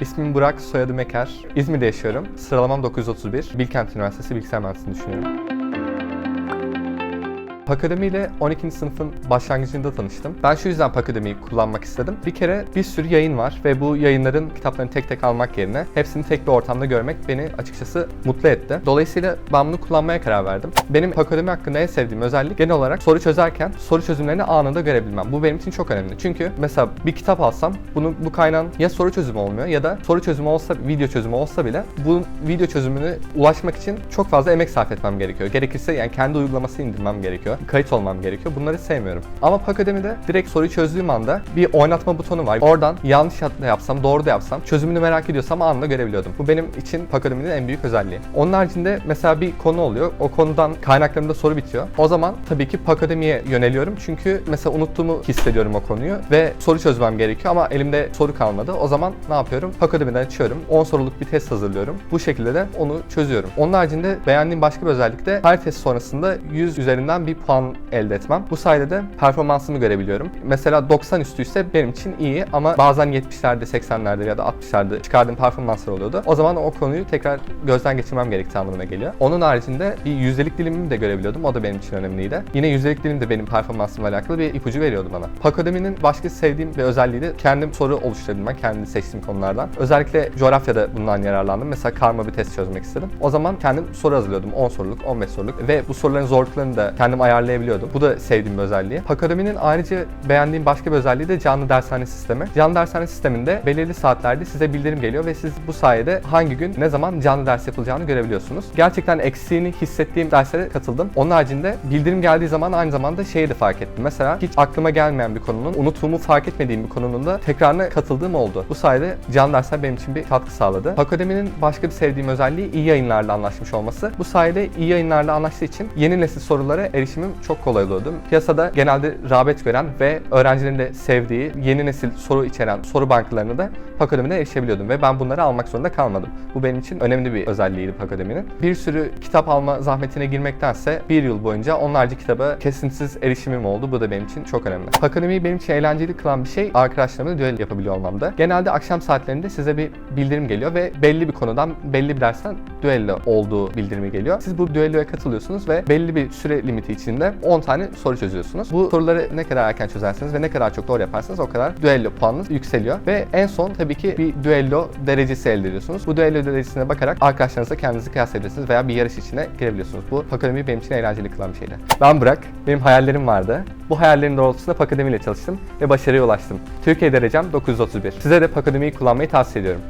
İsmim Burak, soyadım Eker. İzmir'de yaşıyorum. Sıralamam 931. Bilkent Üniversitesi Bilgisayar Mühendisliğini düşünüyorum. Pakademi ile 12. sınıfın başlangıcında tanıştım. Ben şu yüzden Pakademi'yi kullanmak istedim. Bir kere bir sürü yayın var ve bu yayınların kitaplarını tek tek almak yerine hepsini tek bir ortamda görmek beni açıkçası mutlu etti. Dolayısıyla ben bunu kullanmaya karar verdim. Benim Pakademi hakkında en sevdiğim özellik genel olarak soru çözerken soru çözümlerini anında görebilmem. Bu benim için çok önemli. Çünkü mesela bir kitap alsam bunu bu kaynağın ya soru çözümü olmuyor ya da soru çözümü olsa video çözümü olsa bile bu video çözümüne ulaşmak için çok fazla emek sarf etmem gerekiyor. Gerekirse yani kendi uygulamasını indirmem gerekiyor. Kayıt olmam gerekiyor. Bunları sevmiyorum. Ama Pakademi'de direkt soruyu çözdüğüm anda bir oynatma butonu var. Oradan yanlış da yapsam, doğru da yapsam çözümünü merak ediyorsam anında görebiliyordum. Bu benim için Pakademi'nin en büyük özelliği. Onun haricinde mesela bir konu oluyor. O konudan kaynaklarımda soru bitiyor. O zaman tabii ki Pakademi'ye yöneliyorum. Çünkü mesela unuttuğumu hissediyorum o konuyu ve soru çözmem gerekiyor ama elimde soru kalmadı. O zaman ne yapıyorum? Pakademi'den açıyorum. 10 soruluk bir test hazırlıyorum. Bu şekilde de onu çözüyorum. Onun haricinde beğendiğim başka bir özellik de her test sonrasında 100 üzerinden bir puan elde etmem. Bu sayede de performansımı görebiliyorum. Mesela 90 üstüyse benim için iyi ama bazen 70'lerde, 80'lerde ya da 60'larda çıkardığım performanslar oluyordu. O zaman o konuyu tekrar gözden geçirmem gerektiği anlamına geliyor. Onun haricinde bir yüzdelik dilimimi de görebiliyordum. O da benim için önemliydi. Yine yüzdelik dilim de benim performansımla alakalı bir ipucu veriyordu bana. Pakademi'nin başka sevdiğim bir özelliği de kendim soru oluşturabilmek, kendi seçtiğim konulardan. Özellikle coğrafyada bundan yararlandım. Mesela karma bir test çözmek istedim. O zaman kendim soru hazırlıyordum. 10 soruluk, 15 soruluk ve bu soruların zorluklarını da kendim ayarlayabiliyordum. Bu da sevdiğim bir özelliği. Pakademi'nin ayrıca beğendiğim başka bir özelliği de canlı dershane sistemi. Canlı dershane sisteminde belirli saatlerde size bildirim geliyor ve siz bu sayede hangi gün ne zaman canlı ders yapılacağını görebiliyorsunuz. Gerçekten eksiğini hissettiğim derslere katıldım. Onun haricinde bildirim geldiği zaman aynı zamanda şeyi de fark ettim. Mesela hiç aklıma gelmeyen bir konunun, unuttuğumu fark etmediğim bir konunun da tekrarına katıldığım oldu. Bu sayede canlı dersler benim için bir katkı sağladı. Pakademi'nin başka bir sevdiğim özelliği iyi yayınlarla anlaşmış olması. Bu sayede iyi yayınlarla anlaştığı için yeni nesil sorulara erişimim çok kolay oluyordu. Piyasada genelde rağbet gören ve öğrencilerin de sevdiği yeni nesil soru içeren soru bankalarını da Pakademi'de erişebiliyordum ve ben bunları almak zorunda kalmadım. Bu benim için önemli bir özelliğiydi Pakademi'nin. Bir sürü kitap alma zahmetine girmektense bir yıl boyunca onlarca kitaba kesintisiz erişimim oldu. Bu da benim için çok önemli. Pakademi'yi benim için eğlenceli kılan bir şey arkadaşlarımla düel yapabiliyor olmamda. Genelde akşam saatlerinde size bir bildirim geliyor ve belli bir konudan, belli bir dersten düello olduğu bildirimi geliyor. Siz bu düelloya katılıyorsunuz ve belli bir süre limiti içinde 10 tane soru çözüyorsunuz. Bu soruları ne kadar erken çözerseniz ve ne kadar çok doğru yaparsanız o kadar düello puanınız yükseliyor. Ve en son tabii ki bir düello derecesi elde ediyorsunuz. Bu düello derecesine bakarak arkadaşlarınızla kendinizi kıyaslayabilirsiniz veya bir yarış içine girebiliyorsunuz. Bu Pakademi benim için eğlenceli kılan bir şeydi. Ben Burak, benim hayallerim vardı. Bu hayallerin doğrultusunda Pakademi ile çalıştım ve başarıya ulaştım. Türkiye derecem 931. Size de Pakademi'yi kullanmayı tavsiye ediyorum.